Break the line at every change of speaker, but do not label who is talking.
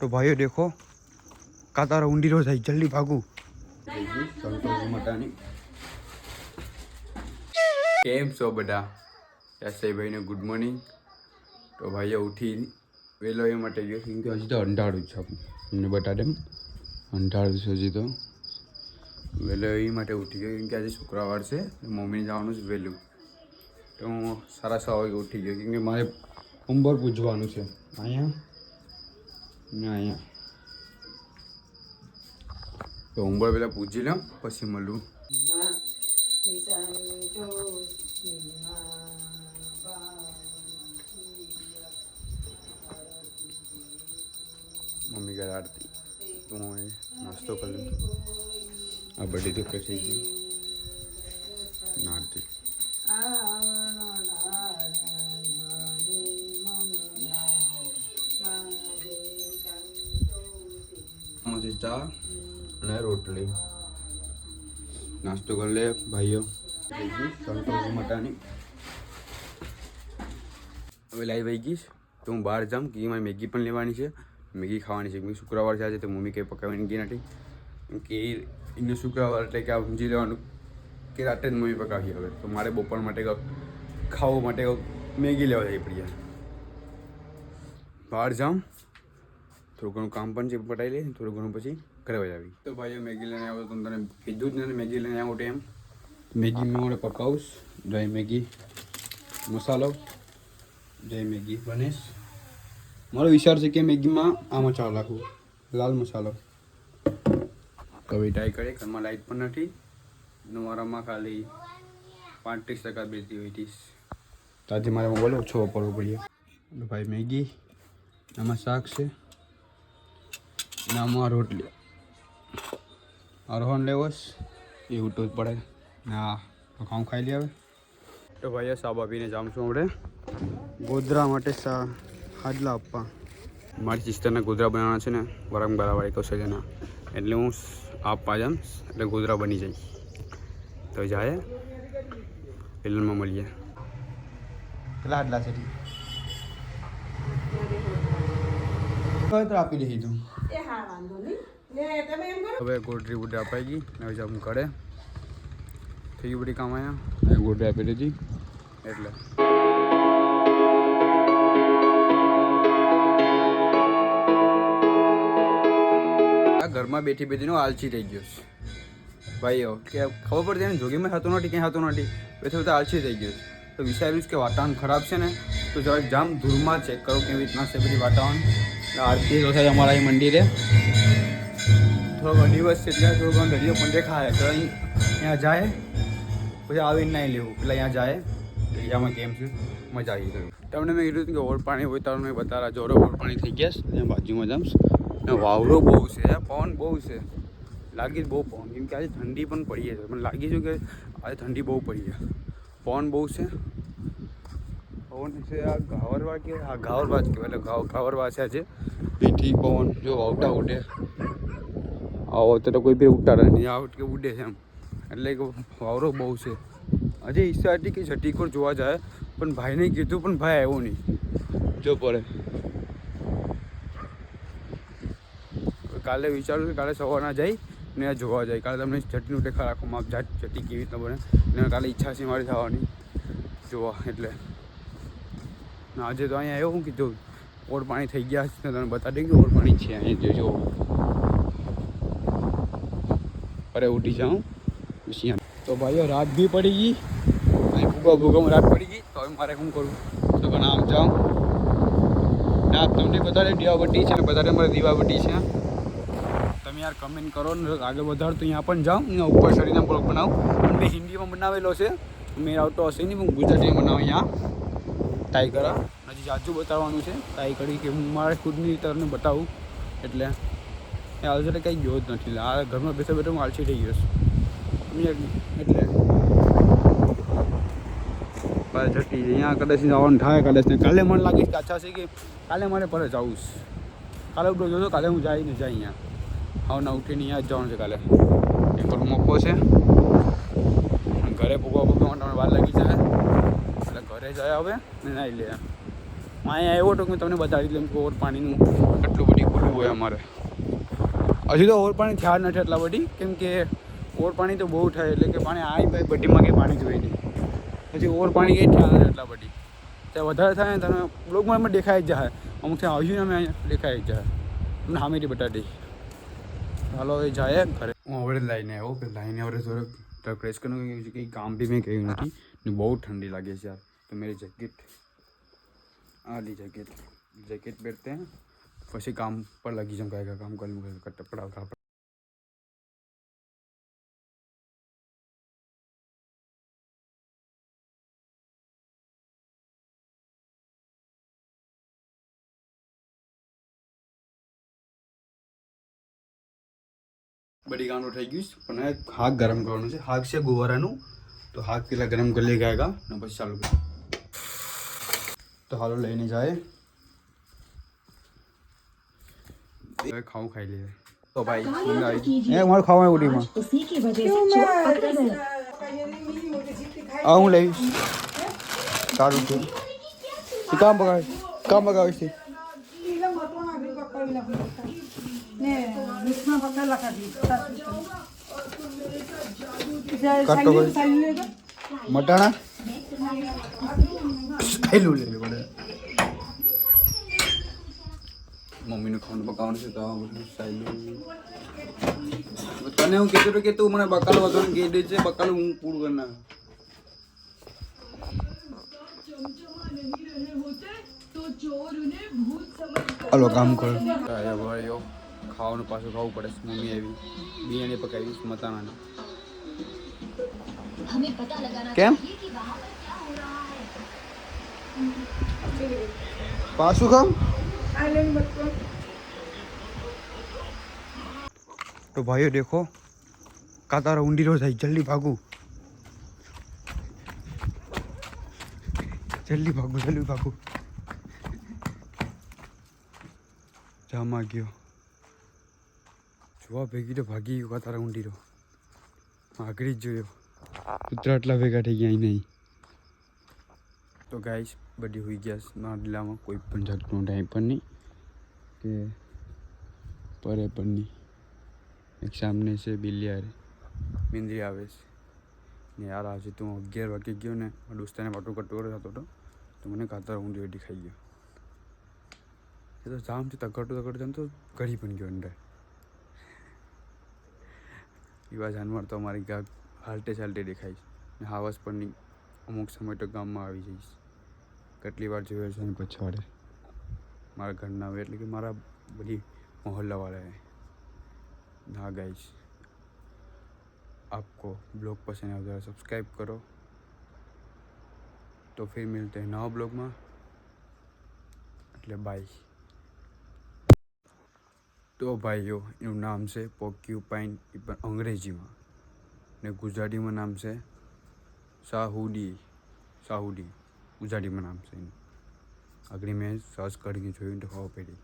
તો ભાઈઓ દેખો, કાતારો ઊંડીરો થાય જલ્દી ભાગું. કેમ છો બધા? યશભાઈને ગુડ મોર્નિંગ તો ભાઈઓ ઉઠી વહેલો એ માટે ગયો કેમ કે હજી તો અંધારું છે મને બટા દેમ અંધારું છે હજી તો. વહેલો એ માટે ઉઠી ગયો કેમ કે આજે શુક્રવાર છે મમ્મીને જવાનું છે વહેલું. તો હું સારા સવા વાગે ઉઠી ગયો કેમ કે મારે ઉંબર પૂજવાનું છે. અહીંયા ને, અહીંયા. તો હોમવર્ક પહેલાં પૂછી લઉં, પછી મળું. મમ્મી ઘર આરતી. તો નાસ્તો કરી લઉં આ બધી તો કસી ગઈ નાસ્તો કરી લે, ભાઈઓ. મટાની. હવે લાઈ વહી ગઈશ તો હું બહાર જાઉં કે મારે મેગી પણ લેવાની છે. મેગી ખાવાની છે કે શુક્રવાર છે આજે, તો મમ્મી કંઈ પકાવવાની ગઈ નથી કે એને શુક્રવાર એટલે કે આ સમજી લેવાનું કે રાતે જ મમ્મી પકાવી હવે. તો મારે બપોર માટે ખાવા માટે મેગી લેવા જવી પડી બહાર જાઉં, થોડું ઘણું કામ પણ છે, પટાઈ લે થોડું ઘણું પછી ઘરે આવી. તો ભાઈ મેગી લઈને આવ્યો તો તને કીધું જ નથી મેગી લઈને આવો ટાઈમ મેગી મેં મને પકાવીશ જય મેગી, મસાલો જય મેગી બનેશ મારો વિચાર છે કે મેગીમાં આ મસાલો નાખું લાલ મસાલો. કવિ ટ્રાય કરે, ઘરમાં લાઈટ પણ નથી. મારામાં ખાલી પાંત્રીસ ટકા બેસતી હોય ત્રીસ તો મારે મોબાઈલ ઓછો વાપરવો પડ્યો. ભાઈ મેગી, આમાં શાક છે અને આમાં રોટલી. અરહોન લેવોસ એવું તો જ પડે. હા તો ખાઉં ખાઈ લઈએ હવે. તો ભાઈ સાબ આપીને જામશું આપણે ગોધરા માટે સા હાજલા આપવા. મારી સિસ્ટરને ગોધરા બનાવવાના છે ને વરંગબારાવાળી જેના એટલે હું આપવા જામ એટલે ગોધરા બની જઈશ તો જાય. પેલનમાં મળીએ. કેટલા હાડલા છે આપી દઈ તું
એ હા વાંધો નહીં.
હવે ગોડરી બુડરી અપાઈ ગઈ. ને હવે જામ કરે થઈ ગયું બધી કામ અહીંયા? ગોડરી આપી દીધી એટલે. આ ઘરમાં બેઠી બેઠીનો આલસી થઈ ગયો છે. ભાઈઓ કે ખબર પડતી ને જોગીમાં થતું નથી ક્યાંય થતું નથી. પછી બધા આલસી થઈ ગયો છે. તો વિચાર્યું કે વાતાવરણ ખરાબ છે ને તો જરાક જામ ધૂળમાં ચેક કરો કેવી રીતના છે બધી વાતાવરણ. આરતી તો થાય અમારા મંદિરે. થોડોક દિવસ છે એટલે થોડો ઘણો દરિયો પણ દેખાય તો અહીં ત્યાં જાય, પછી આવીને નહીં લેવું. પેલા અહીંયા જાય દરિયામાં કેમ છે? મજા આવી ગઈ તમને મેં કીધું કે ઓર પાણી હોય તો મેં બતારા જોરો ઓર પાણી થઈ ગયા છે ત્યાં બાજુમાં જમ્સ. ને વાવડો બહુ છે પવન બહુ છે. લાગી જ બહુ પવન, કેમ કે આજે ઠંડી પણ પડી છે. મને લાગી છે કે આજે ઠંડી બહુ પડી છે. પવન બહુ છે. પવન છે આ ઘાવરવા કે, આ ઘાવરવા જ કહેવાય, એટલે ઘાવરવા છે આજે. પીઠી પવન, જો વાવટા ઉડે. આવો તો કોઈ બી ઉડતા નહીં. આ કે ઉડે છે એમ. એટલે કે વાવરો બહુ છે. હજી ઈચ્છા હતી કે જટીકોર જોવા જાય પણ ભાઈને કીધું પણ ભાઈ આવ્યો નહીં. જો પડે. કાલે વિચારું કે કાલે સવારના જઈ ને આ જોવા જાય. કાલે તમને ચટણી દેખા રાખો માપ જાત ચટણી કેવી રીતે બને. ને કાલે ઈચ્છા છે મારી થવાની. જોવા એટલે. આજે તો અહીંયા આવ્યો હું કીધું ઓર પાણી થઈ ગયા છે તને બતાવી દઉં કે ઓર પાણી છે. અહીંયા જોજો. અરે ઉઠી જાઉં. પછી તો ભાઈઓ રાત બી પડી ગઈ. અહીં ભૂગા ભૂગામાં રાત પડી ગઈ. તો હવે મારે શું કરું તો ઘણા આમ જાઉં. ના તમને બધાને દીવાવટી છે ને બતાડે મારે દીવાવટી છે. તમે યાર કમેન્ટ કરો ને આગળ વધારો તો અહીંયા પણ જાઉં. અહીંયા ઉપર ચડીને બ્લોગ બનાવું. પણ મેં હિન્દીમાં બનાવેલો છે. મેં આવતો હશે નહીં હું ગુજરાતીમાં બનાવું અહીંયા. ટ્રાય કરા. હજી જાજુ બતાવવાનું છે. ટ્રાય કરી કે હું મારે ખુદની તરફને બતાવું. એટલે એ આલસી કંઈ ગયો જ નથી. આ ઘરમાં બેઠા બેઠા હું આળસી થઈ ગયો છું. એટલે. બસ જતી અહીંયા કદાચ જવાનું થાય, કદાચ ને કાલે મને લાગે કે અચ્છા છે કે કાલે મારે પર જવું છે. કાલે ઉપડો જોજો, કાલે હું જાય ને જાય અહીંયા. હા ના ઉઠીને અહીંયા જ જવાનું છે કાલે. એક વાર મોકો છે. ઘરે ભૂગવા ભૂગવા તમને વાર લાગી જાય. એટલે ઘરે જાય હવે ને નાઈ લે. અહીંયા આવ્યો તો મેં તમને બતાવી દઉં કે પાણીનું કેટલું બધી ખુલ્લું હોય અમારે. હજી તો ઓવર પાણી થયા જ નથી એટલા બધી કેમ કે ઓવર પાણી તો બહુ થાય એટલે કે પાણી આ ભાઈ બધીમાં કંઈ પાણી જોઈએ નહીં પછી ઓવર પાણી કંઈ થયા નથી એટલા બધી ત્યાં વધારે થાય ને તમે બ્લોગમાં એમાં દેખાઈ જ જાય અમુક ત્યાં આવ્યું ને અમે અહીંયા દેખાઈ જ જાય તમને સામેથી બતાડી ચાલો હવે જાય ઘરે હું હવે લઈને આવ્યો કે લાઈને હવે થોડોક પ્રેસ કરવાનું કંઈ કામ બી મેં કહ્યું નથી ને બહુ ઠંડી લાગે છે યાર તો मेरी जैकेट आली जैकेट जैकेट पहनते हैं પછી કામ પર લાગી જમ કાંઈ કામ કરી કપડા કાપડ બધી ગાંડો થઈ ગયું છે, પણ હાક ગરમ કરવાનું છે. હાક છે ગોવારાનું. તો હાક પેલા ગરમ કરી લે ગયા ને પછી ચાલુ તો હાલો લઈને જાય. ખાવું ખાઈ લે તો ભાઈ એ મારે ખાવા ઉડીમાં આ હું લઈશ સારું છે એ કામ બગાડ કામ બગાડ છે મટાણા ખાઈ લઉં લે પડે મમ્મીનું ખાવાનું પકાવવાનું છે તો બધું સાયલું. તને હું કહેતો કે તું મને બકાલ વધવાનું કહી દે છે બકાલ હું પૂરું કરી નાખ. હલો કામ કરો. ખાવાનું પાછું ખાવું પડે છે મમ્મી આવી. બિયાની પકાવી મતાણાની કેમ? પાછું ખામ તો ભાઈઓ દેખો, કાતારો ઊંડી રો થાય જલ્દી ભાગું. જલ્દી ભાગું જલ્દી ભાગું. જામાં ગયો. જોવા ભેગી તો ભાગી ગયો કાતારા ઊંડી રો આગળ જ જોયો. કૂતરા આટલા ભેગા થઈ ગયા નહીં. તો ગાઈશ બધી હોઈ ગયા મારા જિલ્લામાં કોઈ પણ જાતનો ટાઈમ પણ નહીં, કે પરે પણ નહીં. એક સામને છે બિલિયાર. બિંદરી આવે છે ને યાર, આજે તું અગિયાર વાગે ગયો ને દોસ્તાને વાટો કટો થતો હતો તો મને કાતર હું વેટી ખાઈ ગયો. એ તો જામથી તકડતો તકડતો તો ઘડી પણ ગયો અંદર. એવા જાનવર તો અમારી ગા હાલતે ચાલટે દેખાય છે. ને હાવસ પરની અમુક સમય તો ગામમાં આવી જઈશ. કેટલી વાર જોયો છે ને પછવાડે. મારા ઘરના આવે એટલે કે મારા બધી મોહલ્લાવાળાએ. हाँ गाइस आपको ब्लॉग पसंद आया तो सब्सक्राइब करो तो फिर मिलते हैं नवा ब्लॉग में એટલે બાય તો ભાઈઓ એનું નામ છે પોક્યુપાઇન એ પણ અંગ્રેજીમાં ને ગુજરાતીમાં નામ છે સાહુડી સાહુડી ગુજરાતીમાં નામ છે એનું આગળ મેં સર્ચ કરીને જોયું તો ખબર પડી